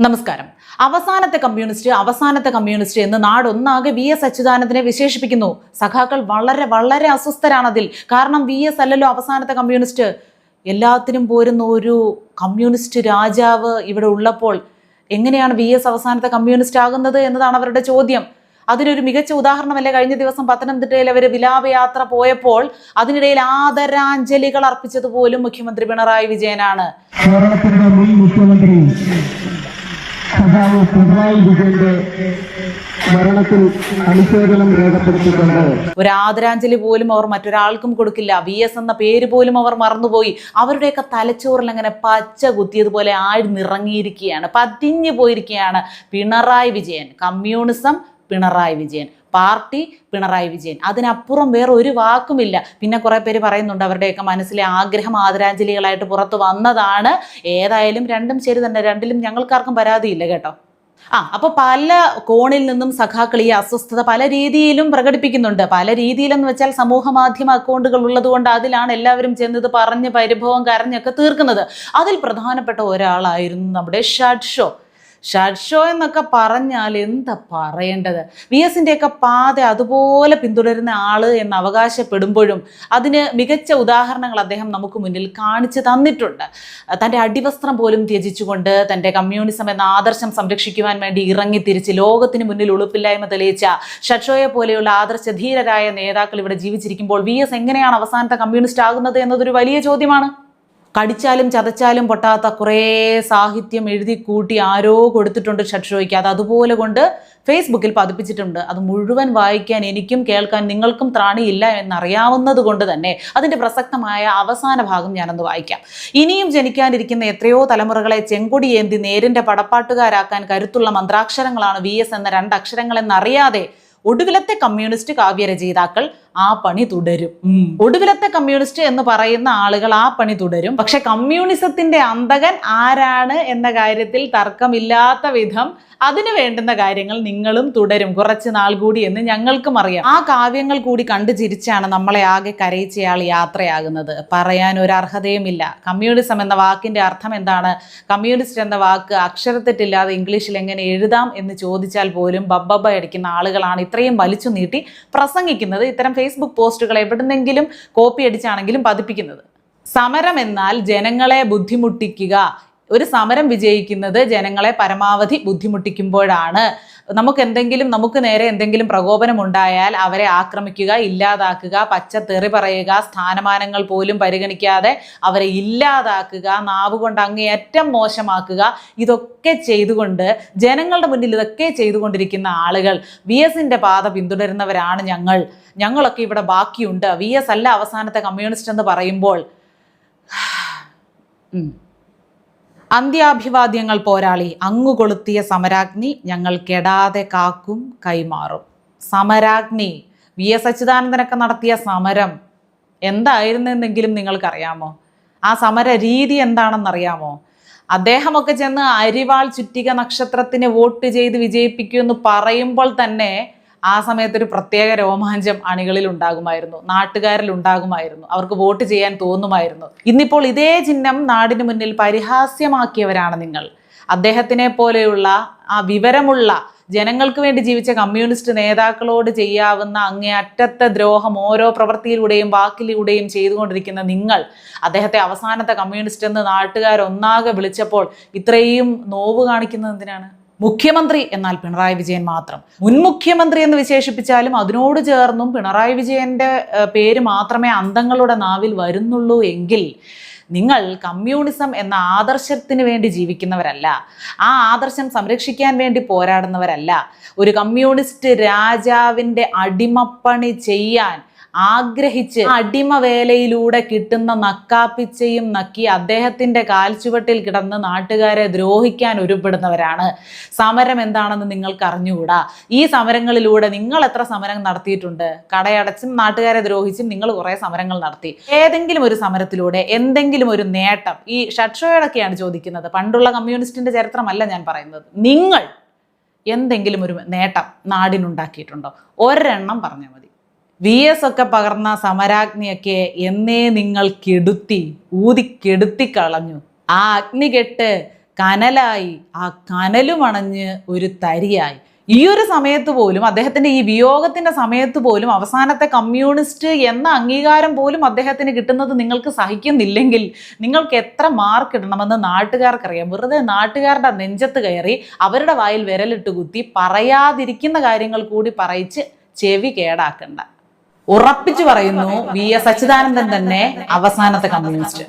നമസ്കാരം. അവസാനത്തെ കമ്മ്യൂണിസ്റ്റ് അവസാനത്തെ കമ്മ്യൂണിസ്റ്റ് എന്ന് നാടൊന്നാകെ വി എസ് അച്യുതാനന്ദനെ വിശേഷിപ്പിക്കുന്നു. സഖാക്കൾ വളരെ വളരെ അസ്വസ്ഥരാണ് അതിൽ കാരണം വി എസ് അല്ലല്ലോ അവസാനത്തെ കമ്മ്യൂണിസ്റ്റ്. എല്ലാത്തിനും പോരുന്ന ഒരു കമ്മ്യൂണിസ്റ്റ് രാജാവ് ഇവിടെ ഉള്ളപ്പോൾ എങ്ങനെയാണ് വി എസ് അവസാനത്തെ കമ്മ്യൂണിസ്റ്റ് ആകുന്നത് എന്നതാണ് അവരുടെ ചോദ്യം. അതിനൊരു മികച്ച ഉദാഹരണമല്ലേ കഴിഞ്ഞ ദിവസം പത്തനംതിട്ടയിൽ അവർ വിലാപയാത്ര പോയപ്പോൾ അതിനിടയിൽ ആദരാഞ്ജലികൾ അർപ്പിച്ചതുപോലും മുഖ്യമന്ത്രി പിണറായി വിജയനാണ്. കേരളത്തിന്റെ മുൻ മുഖ്യമന്ത്രി സഖാവ് പിണറായി വിജയന്റെ മരണത്തിൽ അനുശോചനം രേഖപ്പെടുത്തിയിട്ടുണ്ട്. ഒരു ആദരാഞ്ജലി പോലും അവർ മറ്റൊരാൾക്കും കൊടുക്കില്ല. വി എസ് എന്ന പേര് പോലും അവർ മറന്നുപോയി. അവരുടെയൊക്കെ തലച്ചോറിൽ അങ്ങനെ പച്ച കുത്തിയതുപോലെ ആഴ്ന്നിറങ്ങിയിരിക്കുകയാണ് പതിഞ്ഞു പോയിരിക്കുകയാണ് പിണറായി വിജയൻ. കമ്മ്യൂണിസം പിണറായി വിജയൻ. പാർട്ടി പിണറായി വിജയൻ. അതിനപ്പുറം വേറെ ഒരു വാക്കുമില്ല. പിന്നെ കുറെ പേര് പറയുന്നുണ്ട് അവരുടെയൊക്കെ മനസ്സിലെ ആഗ്രഹം ആദരാഞ്ജലികളായിട്ട് പുറത്തു വന്നതാണ്. ഏതായാലും രണ്ടും ശരി തന്നെ. രണ്ടിലും ഞങ്ങൾക്കാർക്കും പരാതിയില്ല കേട്ടോ. ആ അപ്പൊ പല കോണിൽ നിന്നും സഖാക്കൾ ഈ അസ്വസ്ഥത പല രീതിയിലും പ്രകടിപ്പിക്കുന്നുണ്ട്. പല രീതിയിലെന്ന് വെച്ചാൽ സമൂഹ മാധ്യമ അക്കൗണ്ടുകൾ ഉള്ളതുകൊണ്ട് അതിലാണ് എല്ലാവരും ചെന്നത് പറഞ്ഞ് പരിഭവം കരഞ്ഞൊക്കെ തീർക്കുന്നത്. അതിൽ പ്രധാനപ്പെട്ട ഒരാളായിരുന്നു നമ്മുടെ ഷഡ് ഷോ. ഷഡ് ഷോ എന്നൊക്കെ പറഞ്ഞാൽ എന്താ പറയേണ്ടത്? വി എസിന്റെയൊക്കെ പാത അതുപോലെ പിന്തുടരുന്ന ആൾ എന്ന് അവകാശപ്പെടുമ്പോഴും അതിന് മികച്ച ഉദാഹരണങ്ങൾ അദ്ദേഹം നമുക്ക് മുന്നിൽ കാണിച്ചു തന്നിട്ടുണ്ട്. തന്റെ അടിവസ്ത്രം പോലും ത്യജിച്ചുകൊണ്ട് തന്റെ കമ്മ്യൂണിസം എന്ന ആദർശം സംരക്ഷിക്കുവാൻ വേണ്ടി ഇറങ്ങി തിരിച്ച് ലോകത്തിന് മുന്നിൽ ഉളുപ്പില്ലായ്മ തെളിയിച്ച ഷഡ്ഷോയെ പോലെയുള്ള ആദർശധീരരായ നേതാക്കൾ ഇവിടെ ജീവിച്ചിരിക്കുമ്പോൾ വി എസ് എങ്ങനെയാണ് അവസാനത്തെ കമ്മ്യൂണിസ്റ്റ് ആകുന്നത് എന്നതൊരു വലിയ ചോദ്യമാണ്. കടിച്ചാലും ചതച്ചാലും പൊട്ടാത്ത കുറേ സാഹിത്യം എഴുതി കൂട്ടി ആരോ കൊടുത്തിട്ടുണ്ട് ഷഡ്ഷോയ്ക്ക്. അത് അതുപോലെ കൊണ്ട് ഫേസ്ബുക്കിൽ പതിപ്പിച്ചിട്ടുണ്ട്. അത് മുഴുവൻ വായിക്കാൻ എനിക്കും കേൾക്കാൻ നിങ്ങൾക്കും ത്രാണിയില്ല എന്നറിയാവുന്നത് കൊണ്ട് തന്നെ അതിന്റെ പ്രസക്തമായ അവസാന ഭാഗം ഞാനൊന്ന് വായിക്കാം. ഇനിയും ജനിക്കാനിരിക്കുന്ന എത്രയോ തലമുറകളെ ചെങ്കൊടി ഏന്തി നേരിന്റെ പടപ്പാട്ടുകാരാക്കാൻ കരുത്തുള്ള മന്ത്രാക്ഷരങ്ങളാണ് വി എസ് എന്ന രണ്ടക്ഷരങ്ങളെന്നറിയാതെ ഒടുവിലത്തെ കമ്മ്യൂണിസ്റ്റ് കാവ്യരചയിതാക്കൾ ആ പണി തുടരും. ഒടുവിലത്തെ കമ്മ്യൂണിസ്റ്റ് എന്ന് പറയുന്ന ആളുകൾ ആ പണി തുടരും. പക്ഷെ കമ്മ്യൂണിസത്തിന്റെ അന്തകൻ ആരാണ് എന്ന കാര്യത്തിൽ തർക്കമില്ലാത്ത വിധം അതിന് വേണ്ടുന്ന കാര്യങ്ങൾ നിങ്ങളും തുടരും. കുറച്ച് നാൾ കൂടി എന്ന് ഞങ്ങൾക്കും അറിയാം. ആ കാവ്യങ്ങൾ കൂടി കണ്ടു ചിരിച്ചാണ് നമ്മളെ ആകെ കരയിച്ചയാൾ യാത്രയാകുന്നത്. പറയാൻ ഒരു അർഹതയുമില്ല. കമ്മ്യൂണിസം എന്ന വാക്കിന്റെ അർത്ഥം എന്താണ്? കമ്മ്യൂണിസ്റ്റ് എന്ന വാക്ക് അക്ഷരത്തെറ്റില്ലാതെ ഇംഗ്ലീഷിൽ എങ്ങനെ എഴുതാം എന്ന് ചോദിച്ചാൽ പോലും ബബ്ബബ അടിക്കുന്ന ആളുകളാണ് ഇത്രയും വലിച്ചു നീട്ടി പ്രസംഗിക്കുന്നത്. ഇത്തരം ഫേസ്ബുക്ക് പോസ്റ്റുകൾ എവിടുന്നെങ്കിലും കോപ്പി അടിച്ചാണെങ്കിലും പതിപ്പിക്കുന്നത്. സമരം എന്നാൽ ജനങ്ങളെ ബുദ്ധിമുട്ടിക്കുക ഒരു സമരം വിജയിക്കുന്നത് ജനങ്ങളെ പരമാവധി ബുദ്ധിമുട്ടിക്കുമ്പോഴാണ്. നമുക്ക് എന്തെങ്കിലും നമുക്ക് നേരെ എന്തെങ്കിലും പ്രകോപനം ഉണ്ടായാൽ അവരെ ആക്രമിക്കുക ഇല്ലാതാക്കുക പച്ച തെറി പറയുക സ്ഥാനമാനങ്ങൾ പോലും പരിഗണിക്കാതെ അവരെ ഇല്ലാതാക്കുക നാവുകൊണ്ട് അങ്ങേയറ്റം മോശമാക്കുക ഇതൊക്കെ ചെയ്തുകൊണ്ട് ജനങ്ങളുടെ മുന്നിൽ ഇതൊക്കെ ചെയ്തുകൊണ്ടിരിക്കുന്ന ആളുകൾ വി എസിന്റെ പാത പിന്തുടരുന്നവരാണ് ഞങ്ങൾ. ഞങ്ങളൊക്കെ ഇവിടെ ബാക്കിയുണ്ട്. വി എസ് അല്ല അവസാനത്തെ കമ്മ്യൂണിസ്റ്റ് എന്ന് പറയുമ്പോൾ. അന്ത്യാഭിവാദ്യങ്ങൾ പോരാളി അങ്ങുകൊളുത്തിയ സമരാഗ്നി ഞങ്ങൾ കെടാതെ കാക്കും കൈമാറും. സമരാഗ്നി വി എസ് അച്യുതാനന്ദനൊക്കെ നടത്തിയ സമരം എന്തായിരുന്നെന്നെങ്കിലും നിങ്ങൾക്കറിയാമോ? ആ സമര രീതി എന്താണെന്നറിയാമോ? അദ്ദേഹമൊക്കെ ചെന്ന് അരിവാൾ ചുറ്റിക നക്ഷത്രത്തിന് വോട്ട് ചെയ്ത് വിജയിപ്പിക്കൂ എന്ന് പറയുമ്പോൾ തന്നെ ആ സമയത്ത് ഒരു പ്രത്യേക രോമാഞ്ചം അണികളിൽ ഉണ്ടാകുമായിരുന്നു. നാട്ടുകാരിൽ ഉണ്ടാകുമായിരുന്നു. അവർക്ക് വോട്ട് ചെയ്യാൻ തോന്നുമായിരുന്നു. ഇന്നിപ്പോൾ ഇതേ ചിഹ്നം നാടിനു മുന്നിൽ പരിഹാസ്യമാക്കിയവരാണ് നിങ്ങൾ. അദ്ദേഹത്തിനെ പോലെയുള്ള ആ വിവരമുള്ള ജനങ്ങൾക്ക് വേണ്ടി ജീവിച്ച കമ്മ്യൂണിസ്റ്റ് നേതാക്കളോട് ചെയ്യാവുന്ന അങ്ങേയറ്റത്തെ ദ്രോഹം ഓരോ പ്രവൃത്തിയിലൂടെയും വാക്കിലൂടെയും ചെയ്തുകൊണ്ടിരിക്കുന്ന നിങ്ങൾ അദ്ദേഹത്തെ അവസാനത്തെ കമ്മ്യൂണിസ്റ്റ് എന്ന് നാട്ടുകാരൊന്നാകെ വിളിച്ചപ്പോൾ ഇത്രയും നോവ് കാണിക്കുന്നത് എന്തിനാണ്? മുഖ്യമന്ത്രി എന്നാൽ പിണറായി വിജയൻ മാത്രം. മുൻ മുഖ്യമന്ത്രി എന്ന് വിശേഷിപ്പിച്ചാലും അതിനോട് ചേർന്നും പിണറായി വിജയന്റെ പേര് മാത്രമേ അന്തങ്ങളുടെ നാവിൽ വരുന്നുള്ളൂ എങ്കിൽ നിങ്ങൾ കമ്മ്യൂണിസം എന്ന ആദർശത്തിന് വേണ്ടി ജീവിക്കുന്നവരല്ല. ആ ആദർശം സംരക്ഷിക്കാൻ വേണ്ടി പോരാടുന്നവരല്ല. ഒരു കമ്മ്യൂണിസ്റ്റ് രാജാവിന്റെ അടിമപ്പണി ചെയ്യാൻ ആഗ്രഹിച്ച് അടിമ വേലയിലൂടെ കിട്ടുന്ന നക്കാപ്പിച്ചയും നക്കി അദ്ദേഹത്തിന്റെ കാൽച്ചുവട്ടിൽ കിടന്ന് നാട്ടുകാരെ ദ്രോഹിക്കാൻ ഉരുപ്പെടുന്നവരാണ് സമരം എന്താണെന്ന് നിങ്ങൾക്ക് അറിഞ്ഞുകൂടാ ഈ സമരങ്ങളിലൂടെ നിങ്ങൾ എത്ര സമരം നടത്തിയിട്ടുണ്ട്? കടയടച്ചും നാട്ടുകാരെ ദ്രോഹിച്ചും നിങ്ങൾ കുറേ സമരങ്ങൾ നടത്തി. ഏതെങ്കിലും ഒരു സമരത്തിലൂടെ എന്തെങ്കിലും ഒരു നേട്ടം. ഈ ഷട്ഷോയോടൊക്കെയാണ് ചോദിക്കുന്നത്. പണ്ടുള്ള കമ്മ്യൂണിസ്റ്റിന്റെ ചരിത്രമല്ല ഞാൻ പറയുന്നത്. നിങ്ങൾ എന്തെങ്കിലും ഒരു നേട്ടം നാടിനുണ്ടാക്കിയിട്ടുണ്ടോ? ഒരെണ്ണം പറഞ്ഞാൽ മതി. വി എസ് ഒക്കെ പകർന്ന സമരാഗ്നിയൊക്കെ എന്നേ നിങ്ങൾ കെടുത്തി ഊതി കെടുത്തി കളഞ്ഞു. ആ അഗ്നി കെട്ട് കനലായി ആ കനലുമണഞ്ഞ് ഒരു തരിയായി. ഈ ഒരു സമയത്ത് പോലും അദ്ദേഹത്തിന്റെ ഈ വിയോഗത്തിന്റെ സമയത്ത് പോലും അവസാനത്തെ കമ്മ്യൂണിസ്റ്റ് എന്ന അംഗീകാരം പോലും അദ്ദേഹത്തിന് കിട്ടുന്നത് നിങ്ങൾക്ക് സഹിക്കുന്നില്ലെങ്കിൽ നിങ്ങൾക്ക് എത്ര മാർക്ക് ഇടണമെന്ന് നാട്ടുകാർക്കറിയാം. വെറുതെ നാട്ടുകാരുടെ നെഞ്ചത്ത് കയറി അവരുടെ വായിൽ വിരലിട്ട് കുത്തി പറയാതിരിക്കുന്ന കാര്യങ്ങൾ കൂടി പറയിച്ച് ചെവി കേടാക്കണ്ട. ഉറപ്പിച്ചു പറയുന്നു വി എസ് അച്യുതാനന്ദൻ തന്നെ അവസാനത്തെ കമ്മ്യൂണിസ്റ്റ്.